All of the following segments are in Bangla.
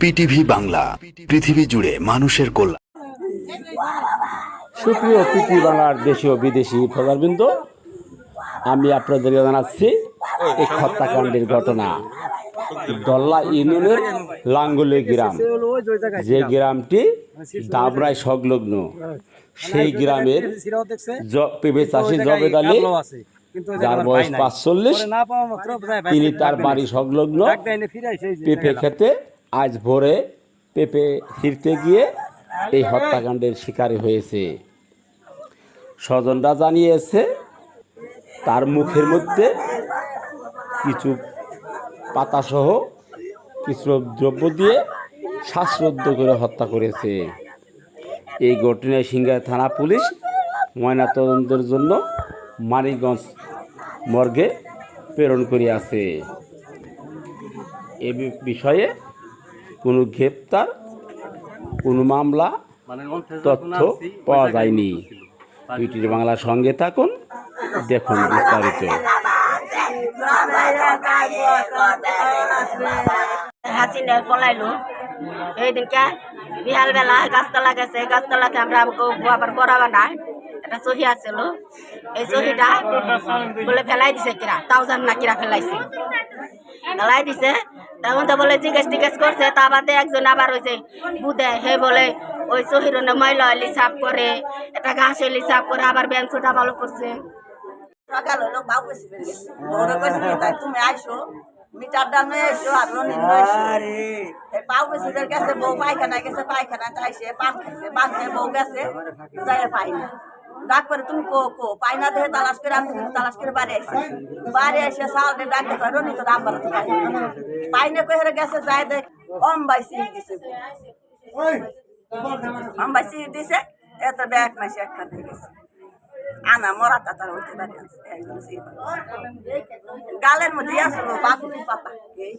পিটিভি বাংলা, পৃথিবী জুড়ে মানুষের কল্যাণ। সুপ্রিয় প্রীতি বাংলার দেশীয় বিদেশি প্রজারবৃন্দ আমি আপনাদেরকে জানাচ্ছি, এই হত্যাকাণ্ডের ঘটনা। দল্লা ইউনিয়নের লাঙ্গুলি গ্রাম। যে গ্রামটি দাবরায় সংলগ্ন, সেই গ্রামের পেঁপে চাষি জবেদ আলী, যার বয়স পাঁচচল্লিশ, তিনি তার বাড়ি সংলগ্ন, পেঁপে খেতে আজ ভোরে পেঁপে ফিরতে গিয়ে এই হত্যাকাণ্ডের শিকারী হয়েছে। স্বজনরা জানিয়েছে, তার মুখের মধ্যে কিছু পাতাসহ কিছু দ্রব্য দিয়ে শ্বাসরুদ্ধ করে হত্যা করেছে। এই ঘটনায় সিংগাই থানা পুলিশ ময়নাতদন্তের জন্য মানিকগঞ্জ মর্গে প্রেরণ করিয়াছে এ বিষয়ে কোনো গ্রেপ্তার কোনো মামলা তথ্য পাওয়া যায়নি। টুইটার বাংলার সঙ্গে থাকুন দেখুন বিস্তারিত। হাসিনা পলাইলো এই দিনকে বিহাল বেলা গাছতলা গেছে গাছতলাতে আমরা আবার বড়াবা নাই একটা সহি আছিল। এই সহিটা বলে ফেলাই দিছে কিরা তাওজান না কিরা ফেলাইছে। ফেলাই দিছে তখন তো বলে জিজ্ঞেস টিজ্ঞেস করছে তা বাদে একজন আবার হয়েছে বুধে হে বলে ওই সহির ময়লা হইলি সাফ করে একটা ঘাস হইলি সাফ করে আবার বেঞ্চটা ভালো করছে। সকাল হলো বাবু তাই তুমি আইসো মিটারটা নিয়ে এসো আর গেছে বউ পায়খানা গেছে পায়খানা তাইছে পান খাইছে পান খেয়ে বউ গেছে যাই পাই না। ডাক করে তুমি কো কো পাই না দেখে তালাশ করে আমি তালাশ করে বাড়ি আইসি বাড়ি এসে সালটে ডাক দেখো রনি তো রাম বাড়াতে পাই পাই না কহে গেছে যাই দেখ অম বাইসি দিছে। অম বাইসি দিছে এত ব্যাগ মাসে একখান থেকে গেছে। আনা মরা তাতার হইতে পারে একদম। গালের মধ্যে আসলো বাগুনের পাতা। এই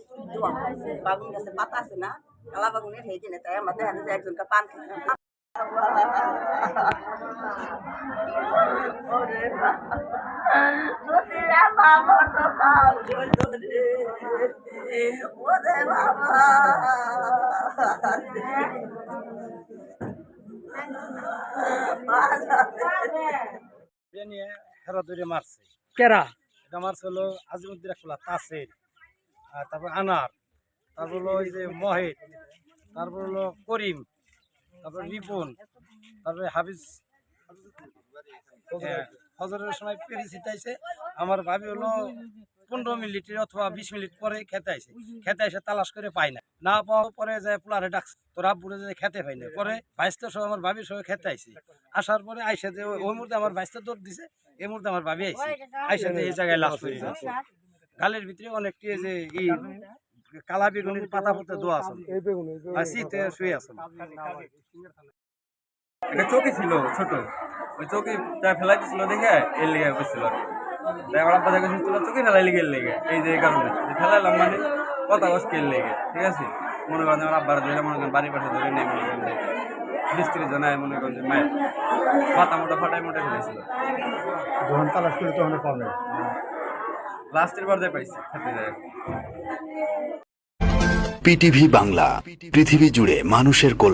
বাগুন গাছে পাতা আছে না কালা বাগুনের হেঁটে না তাই আমাদের হাতে একজনকে পান খাইছে। ওরে বাবা এ নিয়ে হেরা ধরে মারছে। কেরা? এটা মারছে হলো আজিমুদ্দিন খোলা তাসের আর তারপর আনার তারপর হলো ওই যে তারপর হলো করিম। তারপর রিপন তারপরে হাফিজ। ফজরের সময় পেরি ছিটাইছে আমার ভাবি হলো পনেরো মিনিট অথবা বিশ মিনিট পরে খেতে আইছে। খেতে এসে তালাশ করে পাই না না পাওয়া পরে যায় পোলারে ডাকছে। তোরা পুরো যে খেতে পাই না পরে বাইশটা সহ আমার ভাবির সহ খেতে আইছে। আসার পরে আইসা যে ওই- মুহূর্তে আমার বাইশটা দৌড় দিছে। এই মুহূর্তে আমার ভাবি আইছে। আইসা যে এই জায়গায় লাশ হয়ে যাচ্ছে গালের ভিতরে অনেকটি যে এই কালা বেগুনের পাতা পড়তে দোয়া আছে। আর শীতে শুয়ে আছে একটা চৌকি ছিল ছোট। ওই চৌকি তাই ফেলাই দিছিল দেখে এর লেগে বসছিল। তাই আমার আব্বা দেখে তোলা চৌকি ফেলাই লেগে লেগে। এই যে কারণে ফেলাইলাম মানে কথা বস কে লেগে ঠিক আছে? মনে করেন আমার আব্বার ধরে মনে করেন বাড়ির পাশে ধরে নেই মনে করেন মিস্ত্রি জানায় মনে করেন যে মায়ের। মাথা মোটা ফাটাই মোটা ফেলেছিল। যখন তালাশ করে তখন পাবে লাস্টের বার যাই পাইছি পিটিভি বাংলা পৃথিবী জুড়ে মানুষের কল্যাণ।